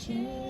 제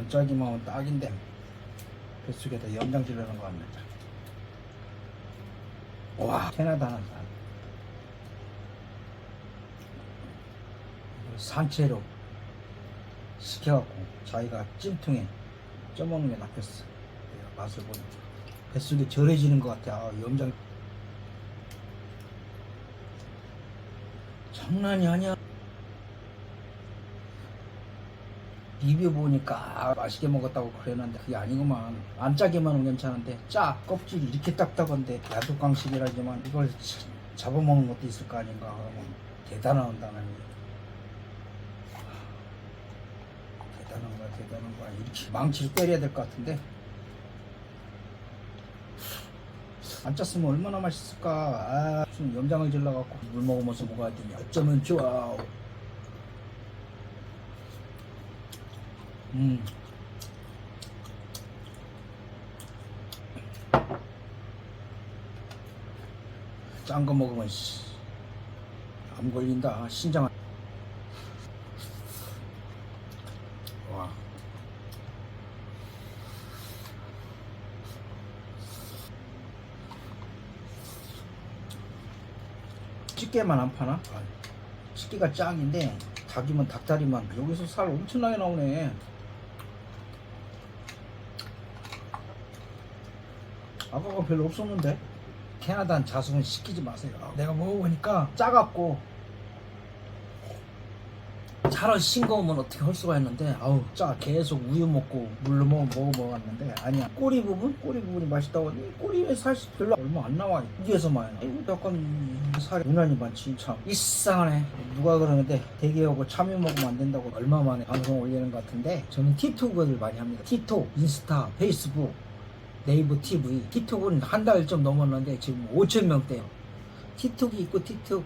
반짝이만 하면 딱인데 뱃속에다 염장 지르는 거 같네 와 캐나다는 산 산채로 시켜갖고 자기가 찜통에 쪄먹는 게 낫겠어. 내가 맛을 보니까. 뱃속에 절해지는 것 같아. 아, 염장. 장난이 아니야 비벼보니까 아, 맛있게 먹었다고 그랬는데 그게 아니구만. 안 하면 괜찮은데 짜 껍질이 이렇게 딱딱한데 야독강식이라지만 이걸 치- 잡아먹는 것도 있을 거 아닌가 그러면 대단한 단어니 대단한 거야 대단한 거야. 이렇게 망치를 때려야 될 것 같은데. 안 짰으면 얼마나 맛있을까. 아 무슨 염장을 질러갖고 물 먹으면서 먹어야 되냐. 어쩌면 좋아 음. 짠 거 먹으면 씨, 암 걸린다. 신장. 와. 집게만 안 파나? 아, 집게가 짱인데 닭이면 닭다리만 여기서 살 엄청나게 나오네. 아까가 별로 없었는데 캐나다는 자숙은 시키지 마세요. 내가 먹어보니까 짜갖고 차라리 싱거우면 어떻게 할 수가 있는데 아우 짜 계속 우유 먹고 물로 먹어 먹어 먹었는데 아니야. 꼬리 부분? 꼬리 부분이 맛있다고 하니 꼬리에 살이 별로 얼마 안 나와 위에서 많이 나와 이거 약간 살이 유난히 많지 참. 이상하네. 누가 그러는데 대게하고 참외 먹으면 안 된다고 얼마 만에 방송 올리는 것 같은데 저는 틱톡을 많이 합니다. 틱톡 인스타 페이스북 네이버 TV 틱톡은 한 달 좀 넘었는데 지금 5천 명대요. 틱톡이 있고 틱톡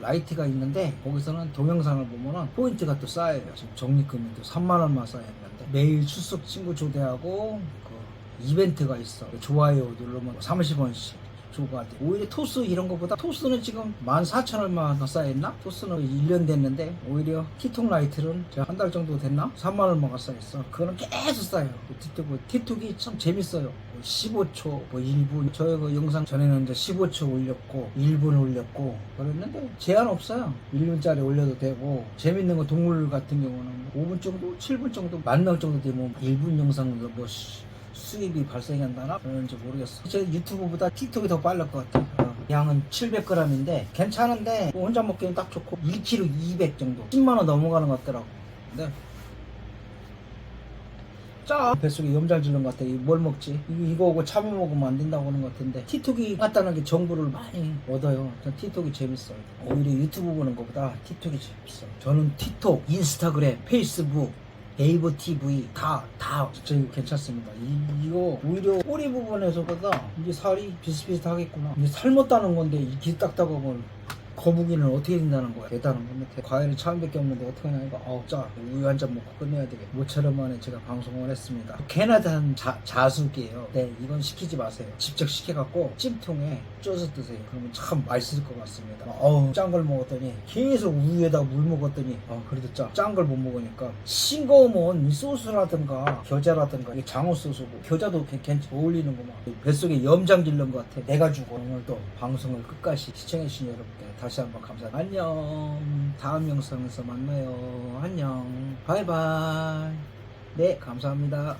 라이트가 있는데 거기서는 동영상을 보면은 포인트가 또 쌓여요. 지금 적립금이 또 3만 원만 쌓였는데 매일 출석 친구 초대하고 그 이벤트가 있어. 좋아요 누르면 30원씩 돼 오히려 토스 이런 거보다 토스는 지금 14,000원만 더 쌓였나? 토스는 1년 됐는데 오히려 티톡 라이트는 한 달 정도 됐나? 3만 원만 쌓였어. 그거는 계속 쌓여요. 티톡, 틱톡이 참 재밌어요. 15초, 뭐 1분. 저희 그 영상 전에는 이제 15초 올렸고 1분 올렸고 그랬는데 제한 없어요. 1분짜리 올려도 되고 재밌는 거 동물 같은 경우는 5분 정도, 7분 정도 만명 정도 되면 1분 영상도 뭐 수- 수입이 발생한다나? 그런지 모르겠어. 제 유튜브보다 틱톡이 더 빠를 것 같아. 어. 양은 700g인데 괜찮은데 뭐 혼자 먹기는 딱 좋고 1kg 200 정도. 10만 원 넘어가는 것 같더라고. 근데 짜 뱃속에 염잘 질른 것 같아. 이뭘 먹지? 이거, 이거 오고 참외 먹으면 안 된다고 하는 것 같은데 틱톡이 간단한 게 정보를 많이 얻어요. 전 틱톡이 재밌어요. 오히려 유튜브 보는 것보다 틱톡이 재밌어요. 저는 틱톡 인스타그램 페이스북 네이버 TV 다, 다 이거 괜찮습니다. 이, 이거 오히려 꼬리 부분에서보다 이게 살이 비슷비슷하겠구나. 이게 삶았다는 건데 이 기딱딱하면 거북이는 어떻게 된다는 거야? 대단한 겁니다. 과일은 차원밖에 없는데 어떻게 하냐 이거 아우 짜 우유 한 잔 먹고 끝내야 되겠. 모처럼 만에 제가 방송을 했습니다. 캐나다는 자, 자숙이에요. 네 이건 시키지 마세요. 직접 시켜갖고 찜통에 쪄서 드세요. 그러면 참 맛있을 것 같습니다. 어우 짠 걸 먹었더니 계속 우유에다 물 먹었더니 어 그래도 짜. 짠 걸 못 먹으니까 싱거우면 이 소스라든가 겨자라든가 이게 장어 소스고 겨자도 괜- 괜찮 어울리는구만. 뱃속에 염장 질른 것 같아. 내 가지고 오늘도 방송을 끝까지 시청해주신 여러분께 다시 한번 감사합니다. 안녕. 다음 영상에서 만나요. 안녕. 바이바이. 네, 감사합니다.